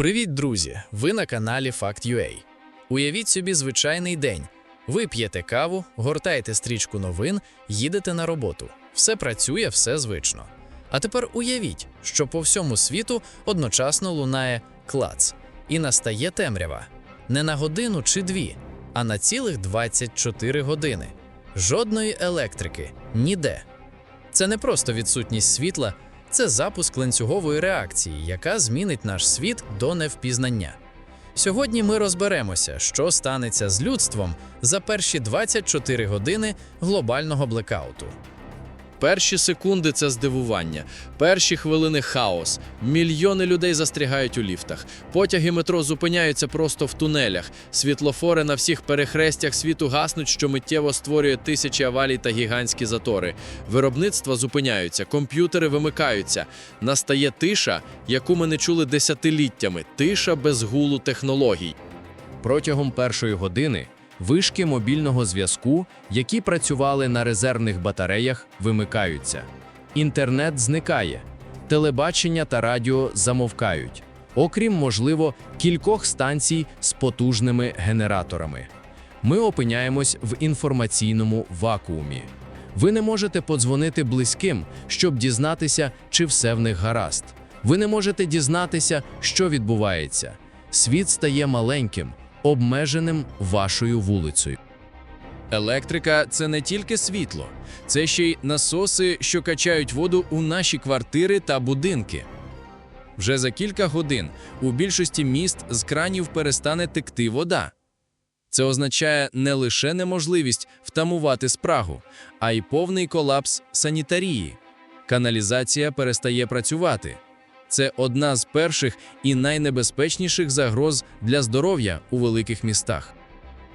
Привіт, друзі! Ви на каналі Fact.ua. Уявіть собі звичайний день. Ви п'єте каву, гортаєте стрічку новин, їдете на роботу. Все працює, все звично. А тепер уявіть, що по всьому світу одночасно лунає клац, і настає темрява. Не на годину чи дві, а на цілих 24 години. Жодної електрики ніде. Це не просто відсутність світла, це запуск ланцюгової реакції, яка змінить наш світ до невпізнання. Сьогодні ми розберемося, що станеться з людством за перші 24 години глобального блекауту. Перші секунди це здивування, перші хвилини хаос. Мільйони людей застрягають у ліфтах. Потяги метро зупиняються просто в тунелях. Світлофори на всіх перехрестях світу гаснуть, що миттєво створює тисячі аварій та гігантські затори. Виробництва зупиняються, комп'ютери вимикаються. Настає тиша, яку ми не чули десятиліттями. Тиша без гулу технологій. Протягом першої години вишки мобільного зв'язку, які працювали на резервних батареях, вимикаються. Інтернет зникає, телебачення та радіо замовкають, окрім, можливо, кількох станцій з потужними генераторами. Ми опиняємось в інформаційному вакуумі. Ви не можете подзвонити близьким, щоб дізнатися, чи все в них гаразд. Ви не можете дізнатися, що відбувається. Світ стає маленьким, обмеженим вашою вулицею. Електрика це не тільки світло, це ще й насоси, що качають воду у наші квартири та будинки. Вже за кілька годин у більшості міст з кранів перестане текти вода. Це означає не лише неможливість втамувати спрагу, а й повний колапс санітарії. Каналізація перестає працювати. Це одна з перших і найнебезпечніших загроз для здоров'я у великих містах.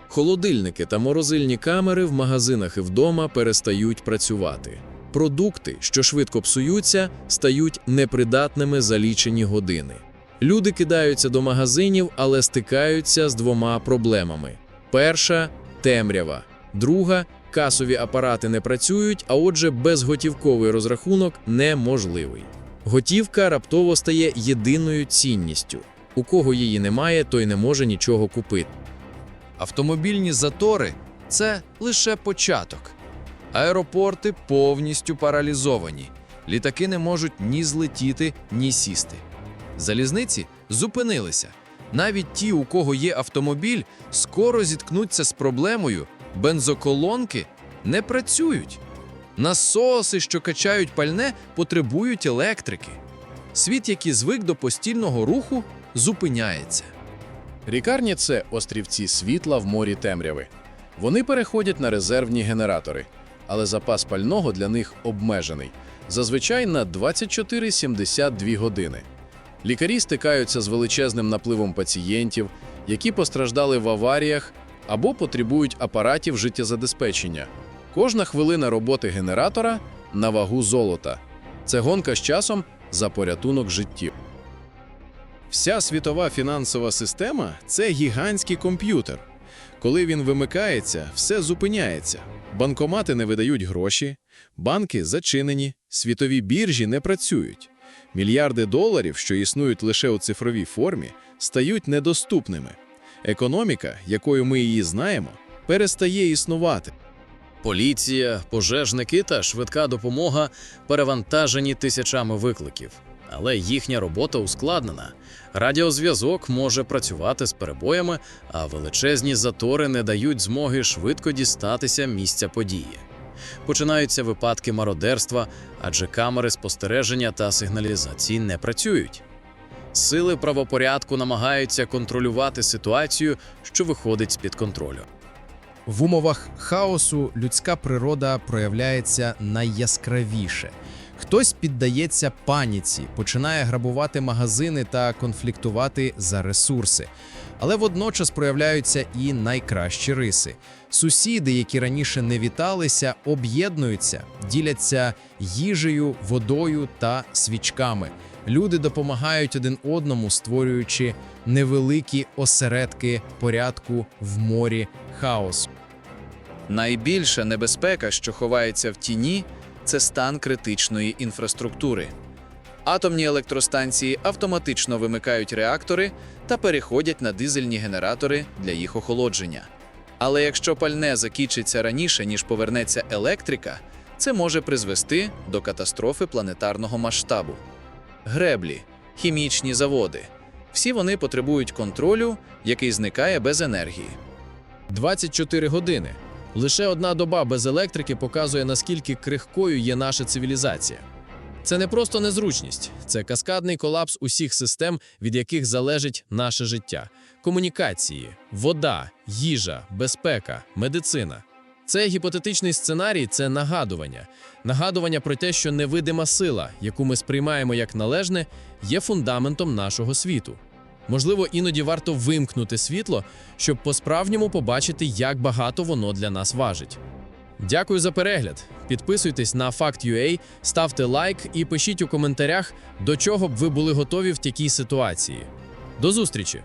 Холодильники та морозильні камери в магазинах і вдома перестають працювати. Продукти, що швидко псуються, стають непридатними за лічені години. Люди кидаються до магазинів, але стикаються з двома проблемами: перша темрява, друга касові апарати не працюють, а отже, безготівковий розрахунок неможливий. Готівка раптово стає єдиною цінністю. У кого її немає, той не може нічого купити. Автомобільні затори це лише початок. Аеропорти повністю паралізовані. Літаки не можуть ні злетіти, ні сісти. Залізниці зупинилися. Навіть ті, у кого є автомобіль, скоро зіткнуться з проблемою. Бензоколонки не працюють. Насоси, що качають пальне, потребують електрики. Світ, який звик до постільного руху, зупиняється. Лікарні це острівці світла в морі темряви. Вони переходять на резервні генератори, але запас пального для них обмежений зазвичай на 24-72 години. Лікарі стикаються з величезним напливом пацієнтів, які постраждали в аваріях або потребують апаратів життєзабезпечення. Кожна хвилина роботи генератора на вагу золота. Це гонка з часом за порятунок життів. Вся світова фінансова система це гігантський комп'ютер. Коли він вимикається, все зупиняється. Банкомати не видають гроші, банки зачинені, світові біржі не працюють. Мільярди доларів, що існують лише у цифровій формі, стають недоступними. Економіка, якою ми її знаємо, перестає існувати. Поліція, пожежники та швидка допомога перевантажені тисячами викликів. Але їхня робота ускладнена. Радіозв'язок може працювати з перебоями, а величезні затори не дають змоги швидко дістатися місця події. Починаються випадки мародерства, адже камери спостереження та сигналізації не працюють. Сили правопорядку намагаються контролювати ситуацію, що виходить з-під контролю. В умовах хаосу людська природа проявляється найяскравіше. Хтось піддається паніці, починає грабувати магазини та конфліктувати за ресурси. Але водночас проявляються і найкращі риси. Сусіди, які раніше не віталися, об'єднуються, діляться їжею, водою та свічками. Люди допомагають один одному, створюючи невеликі осередки порядку в морі хаосу. Найбільша небезпека, що ховається в тіні, це стан критичної інфраструктури. Атомні електростанції автоматично вимикають реактори та переходять на дизельні генератори для їх охолодження. Але якщо пальне закінчиться раніше, ніж повернеться електрика, це може призвести до катастрофи планетарного масштабу. Греблі, хімічні заводи всі вони потребують контролю, який зникає без енергії. 24 години. Лише одна доба без електрики показує, наскільки крихкою є наша цивілізація. Це не просто незручність, це каскадний колапс усіх систем, від яких залежить наше життя: комунікації, вода, їжа, безпека, медицина. Цей гіпотетичний сценарій це нагадування. Нагадування про те, що невидима сила, яку ми сприймаємо як належне, є фундаментом нашого світу. Можливо, іноді варто вимкнути світло, щоб по-справжньому побачити, як багато воно для нас важить. Дякую за перегляд. Підписуйтесь на Fact.ua, ставте лайк і пишіть у коментарях, до чого б ви були готові в такій ситуації. До зустрічі!